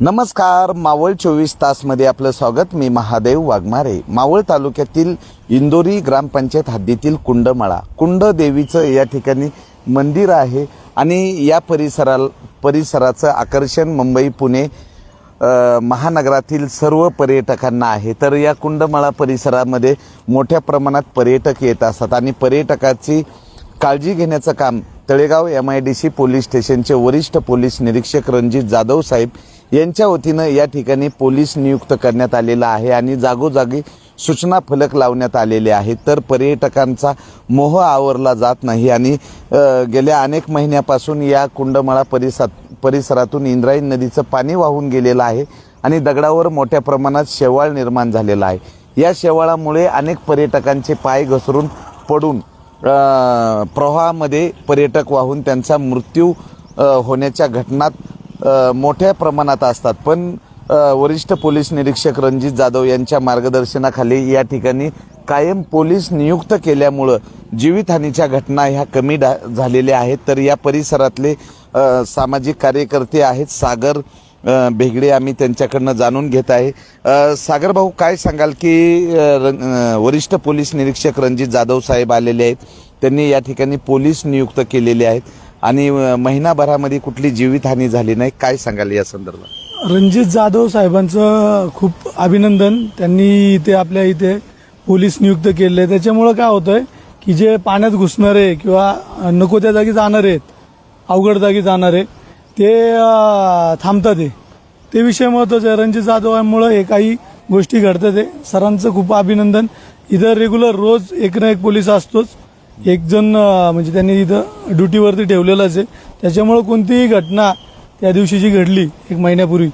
नमस्कार मावळ चोवीस तासमध्ये आपलं स्वागत. मी महादेव वाघमारे. मावळ तालुक्यातील इंदोरी ग्रामपंचायत हद्दीतील कुंडमाळा. कुंड देवीचं या ठिकाणी मंदिर आहे आणि या परिसरा परिसराचं आकर्षण मुंबई पुणे महानगरातील सर्व पर्यटकांना आहे. तर या कुंडमाळा परिसरामध्ये मोठ्या प्रमाणात पर्यटक येत असतात आणि पर्यटकाची काळजी घेण्याचं काम Talegaon M I D C police स्टेशनचे वरिष्ठ पोलीस निरीक्षक रणजित जाधव साहेब यांच्या वतीनं या ठिकाणी पोलीस नियुक्त करण्यात आलेला आहे आणि जागोजागी सूचना फलक लावण्यात आलेले आहेत. तर पर्यटकांचा मोह आवरला जात नाही आणि गेल्या अनेक महिन्यापासून या कुंडमाळा परिसरात परिसरातून इंद्रायणी नदीचं पाणी वाहून गेलेलं आहे आणि दगडावर मोठ्या प्रमाणात शेवाळ निर्माण झालेला आहे. या शेवाळामुळे अनेक पर्यटकांचे पाय घसरून पडून प्रवाहामध्ये पर्यटक वाहून त्यांचा मृत्यू होण्याच्या घटनात मोठ्या प्रमाणात असतात. पण वरिष्ठ पोलीस निरीक्षक रणजित जाधव यांच्या मार्गदर्शनाखाली या ठिकाणी कायम पोलीस नियुक्त केल्यामुळं जीवितहानीच्या घटना ह्या कमी डा झालेल्या आहेत. तर या परिसरातले सामाजिक कार्यकर्ते आहेत. सागर भेगडे आम्ही त्यांच्याकडनं जाणून घेत आहे. सागर भाऊ काय सांगाल की वरिष्ठ पोलीस निरीक्षक रणजित जाधव साहेब आलेले आहेत. त्यांनी या ठिकाणी पोलीस नियुक्त केलेले आहेत. आणि महिनाभरामध्ये कुठली जीवितहानी झाली नाही काय सांगाल या संदर्भात? रणजित जाधव साहेबांचं खूप अभिनंदन. त्यांनी इथे आपल्या इथे पोलीस नियुक्त केले. त्याच्यामुळं काय होतंय की जे पाण्यात घुसणारे किंवा नको त्या जागी जाणारे आहेत अवघड जागी जाणारे ते थांबतात ते ते विषय महत्त्वाचे आहे. रणजित जाधवांमुळं हे काही गोष्टी घडतात ते सरांचं खूप अभिनंदन. इथं रेग्युलर रोज एक ना एक पोलीस असतोच. एक जण म्हणजे त्यांनी इथं ड्युटीवरती ठेवलेलाच आहे. त्याच्यामुळं कोणतीही घटना त्या दिवशी जी घडली एक महिन्यापूर्वी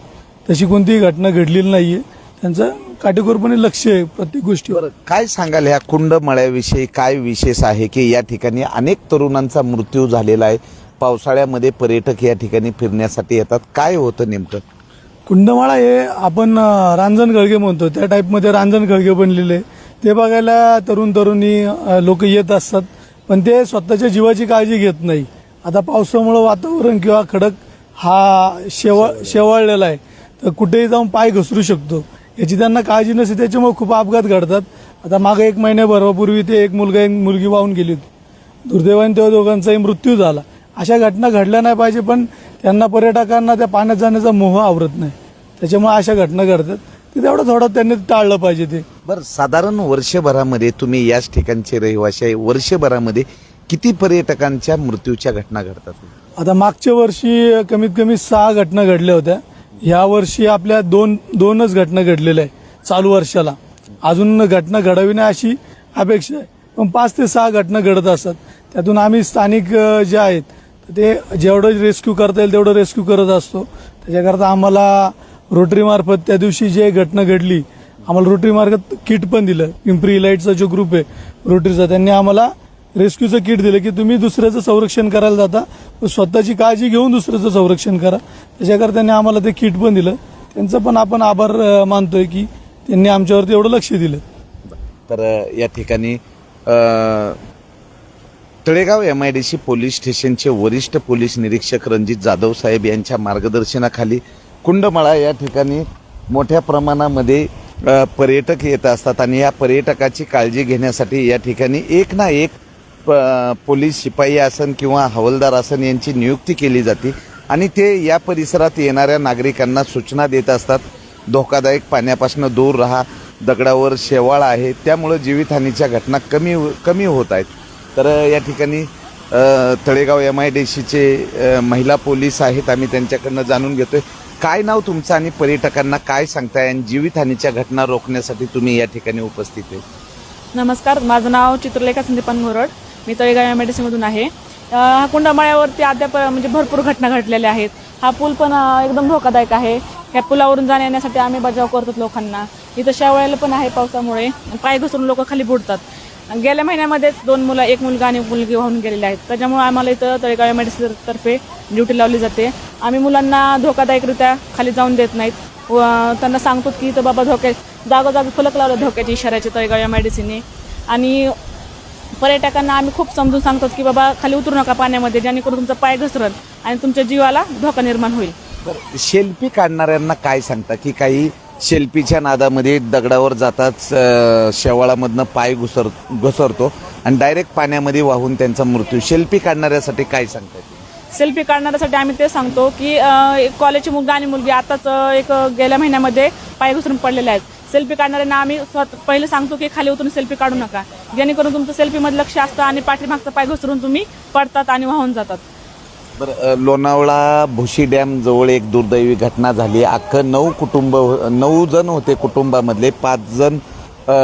तशी कोणतीही घटना घडलेली नाहीये. त्यांचं काटेकोरपणे लक्ष आहे प्रत्येक गोष्टीवर. काय सांगाल ह्या कुंडमळ्याविषयी काय विशेष आहे की या ठिकाणी अनेक तरुणांचा मृत्यू झालेला आहे? पावसाळ्यामध्ये पर्यटक या ठिकाणी फिरण्यासाठी येतात. काय होतं नेमकं? कुंडमाळा हे आपण रांजण खळगे म्हणतो. त्या टाईपमध्ये रांजण खळगे बनलेले ते बघायला तरुण तरुणी लोक येत असतात पण ते स्वतःच्या जीवाची काळजी घेत नाही. आता पावसामुळं वातावरण किंवा खडक हा शेवळ शेवाळलेला आहे. तर कुठेही जाऊन पाय घसरू शकतो. याची त्यांना काळजी नसते त्याच्यामुळे खूप अपघात घडतात. आता मागे एक महिन्याभरापूर्वी ते एक मुलगा एक मुलगी वाहून गेली होती दुर्दैवाने तेव्हा दोघांचाही मृत्यू झाला. अशा घटना घडल्या नाही पाहिजे पण त्यांना पर्यटकांना त्या पाण्यात जाण्याचा मोह आवरत नाही. त्याच्यामुळे अशा घटना घडतात. ते तेवढं थोडं त्यांनी टाळलं पाहिजे ते. बरं साधारण वर्षभरामध्ये तुम्ही याच ठिकाणचे रहिवासी आहे. वर्षभरामध्ये किती पर्यटकांच्या मृत्यूच्या घटना घडतात? आता मागच्या वर्षी कमीत कमी सहा घटना घडल्या होत्या. या वर्षी आपल्या दोन दोनच घटना घडलेल्या आहे चालू वर्षाला. अजून घटना घडावी नाही अशी अपेक्षा आहे. पण पाच ते सहा घटना घडत असतात. त्यातून आम्ही स्थानिक जे आहेत ते जेवढं रेस्क्यू करता येईल तेवढं रेस्क्यू करत असतो. त्याच्याकरता आम्हाला रोटरीमार्फत त्या दिवशी जे घटना घडली आम्हाला रोटरी मार्गात किट पण दिलं. पिंपरी लाईटचा जो ग्रुप आहे रोटरीचा त्यांनी आम्हाला रेस्क्यूचं किट दिलं की तुम्ही दुसऱ्याचं संरक्षण करायला जाता. पण स्वतःची काळजी घेऊन दुसऱ्याचं संरक्षण करा. त्याच्याकरता त्यांनी आम्हाला ते किट पण दिलं. त्यांचं पण आपण आभार मानतोय की त्यांनी आमच्यावरती एवढं लक्ष दिलं. तर या ठिकाणी Talegaon M I D C police स्टेशनचे वरिष्ठ पोलीस निरीक्षक रणजित जाधव साहेब यांच्या मार्गदर्शनाखाली कुंडमाळा या ठिकाणी मोठ्या प्रमाणामध्ये पर्यटक येत असतात आणि या पर्यटकाची काळजी घेण्यासाठी या ठिकाणी एक ना एक प- पोलीस शिपाई आसन किंवा हवालदार आसन यांची नियुक्ती केली जाते. आणि ते या परिसरात येणाऱ्या नागरिकांना सूचना देत असतात. धोकादायक पाण्यापासून दूर राहा. दगडावर शेवाळ आहे. त्यामुळं जीवितहानीच्या घटना कमी कमी होत आहेत. तर या ठिकाणी तळेगाव एम आय डी सीचे महिला पोलीस आहेत. आम्ही त्यांच्याकडनं जाणून घेतो आहे काय नाव तुमचं आणि पर्यटकांना काय सांगताय आणि जीवितहानीच्या घटना रोखण्यासाठी तुम्ही या ठिकाणी उपस्थित आहे? नमस्कार माझं नाव चित्रलेखा संदीपान घोरड. मी तळेगाव एम मधून आहे. अ, हा कुंडमाळ्यावरती अद्याप म्हणजे भरपूर घटना घडलेल्या आहेत. हा पूल पण अ, एकदम धोकादायक आहे. या पुलावरून जाण्या येण्यासाठी आम्ही बचाव करतो लोकांना. इथं शेवळ्याला पण आहे पावसामुळे. पाय घसरून लोक खाली बुडतात. गेल्या महिन्यामध्येच दोन मुलं एक मुलगा आणि मुलगी वाहून गेलेले आहेत. त्याच्यामुळे आम्हाला इथं तळेगाव एम तर्फे ड्युटी लावली जाते. आम्ही मुलांना धोकादायकरित्या खाली जाऊन देत नाहीत. व त्यांना सांगतो की इथं बाबा धोके जागोजागी फलक लावलं धोक्याची इशाऱ्याचे तळेगाव एम आणि पर्यटकांना आम्ही खूप समजून सांगतो की बाबा खाली उतरू नका पाण्यामध्ये जेणेकरून तुमचा पाय घसरल आणि तुमच्या जीवाला धोका निर्माण होईल. बरं, शेल्फी काढणाऱ्यांना काय सांगता की काही शेल्फीच्या नादामध्ये दगडावर जाताच शेवाळामधनं पाय घुसर घुसरतो आणि डायरेक्ट पाण्यामध्ये वाहून त्यांचा मृत्यू. शेल्फी काढणाऱ्यासाठी काय सांगतात सेल्फी काढण्यासाठी आम्ही ते सांगतो की अ, एक कॉलेजची मुलगा आणि मुलगी आताच अ, एक गेल्या महिन्यामध्ये पाय घसरून पडलेले आहेत. सेल्फी काढणाऱ्यांना आम्ही स्वतः पहिले सांगतो की खाली उतरून सेल्फी काढू नका. जेणेकरून तुमचं सेल्फीमध्ये लक्ष असतं आणि पाठीमागचं पाय घसरून तुम्ही पडतात आणि वाहून जातात. बरं लोणावळा भुशी डॅम जवळ एक दुर्दैवी घटना झाली. अख्खं नऊ कुटुंब हो, नऊ जण होते कुटुंबामधले. पाच जण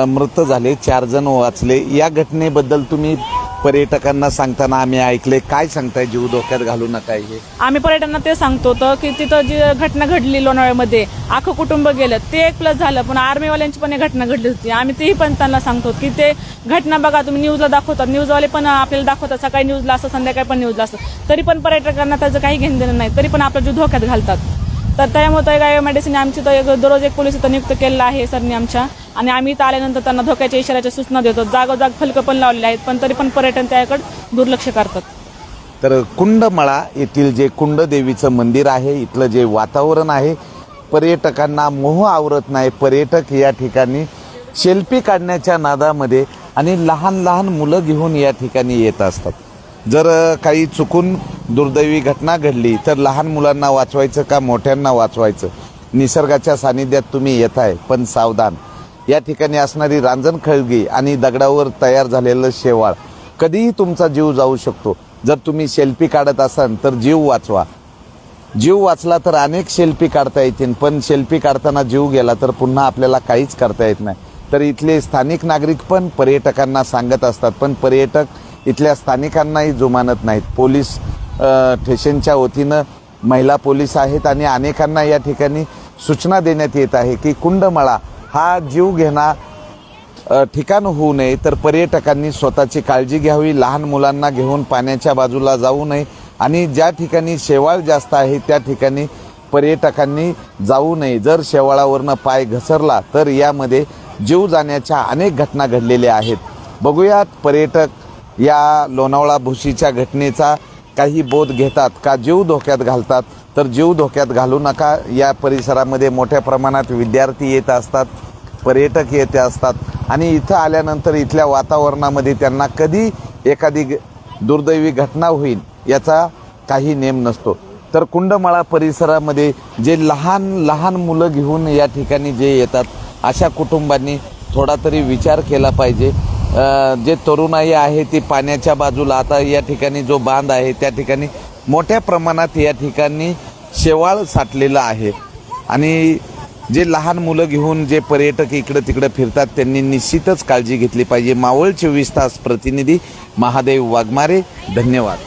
मृत झाले चार जण वाचले. या घटनेबद्दल तुम्ही पर्यटकांना सांगताना आम्ही ऐकले. काय सांगताय? जीव धोक्यात घालू नका हे. आम्ही पर्यटकांना ते सांगतो तर की तिथं जी घटना घडली लोणावळ्यामध्ये अख्खं कुटुंब गेलं ते एक प्लस झालं. पण आर्मीवाल्यांची पण एक घटना घडली होती. आम्ही तेही पण त्यांना सांगतो की ते घटना बघा तुम्ही न्यूजला दाखवतात. न्यूजवाले पण आपल्याला दाखवतात सकाळी न्यूजला असं संध्याकाळी पण न्यूजला असं तरी पण पर्यटकांना त्याचं काही घेणं देणं नाही. तरी पण आपला जीव धोक्यात घालतात. तर त्यामुळे काय मेडिसिन. आमची तर एक दररोज एक पोलीस इथं नियुक्त केलेला आहे सरनी आमच्या. आणि आम्ही इथं आल्यानंतर त्यांना धोक्याच्या इशाऱ्याच्या सूचना देतो. जागोजाग फलकं पण लावलेले आहेत पण तरी पण पर्यटन त्याकडे दुर्लक्ष करतात. तर कुंडमळा येथील जे कुंडदेवीचं मंदिर आहे इथलं जे वातावरण आहे पर्यटकांना मोह आवरत नाही. पर्यटक या ठिकाणी सेल्फी काढण्याच्या नादामध्ये आणि लहान लहान मुलं घेऊन या ठिकाणी येत असतात. जर काही चुकून दुर्दैवी घटना घडली तर लहान मुलांना वाचवायचं का मोठ्यांना वाचवायचं? निसर्गाच्या सानिध्यात तुम्ही येत आहे पण सावधान. या ठिकाणी असणारी रांजण खळगी आणि दगडावर तयार झालेलं शेवाळ कधीही तुमचा जीव जाऊ शकतो. जर तुम्ही सेल्फी काढत असाल तर जीव वाचवा. जीव वाचला तर अनेक सेल्फी काढता येतील पण सेल्फी काढताना जीव गेला तर पुन्हा आपल्याला काहीच करता येत नाही. तर इथले स्थानिक नागरिक पण पर्यटकांना सांगत असतात पण पर्यटक इथल्या स्थानिकांनाही जुमानत नाहीत. पोलीस ठेशनच्या स्टेशनच्या वतीनं महिला पोलीस आहेत आणि अनेकांना या ठिकाणी सूचना देण्यात येत आहे की कुंडमळा हा जीव घेणा ठिकाण होऊ नये तर पर्यटकांनी स्वतःची काळजी घ्यावी लहान मुलांना घेऊन पाण्याच्या बाजूला जाऊ नये आणि ज्या ठिकाणी शेवाळ जास्त आहे त्या ठिकाणी पर्यटकांनी जाऊ नये. जर शेवाळावरनं पाय घसरला तर यामध्ये जीव जाण्याच्या अनेक घटना घडलेल्या आहेत. बघूयात पर्यटक या लोणावळा भुशीच्या घटनेचा काही बोध घेतात का जीव धोक्यात घालतात तर जीव धोक्यात घालू नका. या परिसरामध्ये मोठ्या प्रमाणात विद्यार्थी येत असतात पर्यटक येते असतात आणि इथं आल्यानंतर इथल्या वातावरणामध्ये त्यांना कधी एखादी ग- दुर्दैवी घटना होईल याचा काही नेम नसतो. तर कुंडमाळा परिसरामध्ये जे लहान लहान मुलं घेऊन या ठिकाणी जे येतात अशा कुटुंबांनी थोडा तरी विचार केला पाहिजे. जे तरुणाई आहे ती पाण्याच्या बाजूला. आता या ठिकाणी जो बांध आहे त्या ठिकाणी मोठ्या प्रमाणात या ठिकाणी शेवाळ साठलेलं आहे. आणि जे लहान मुलं घेऊन जे पर्यटक इकडं तिकडं फिरतात त्यांनी निश्चितच काळजी घेतली पाहिजे. मावळ चोवीस तास प्रतिनिधी महादेव वाघमारे धन्यवाद.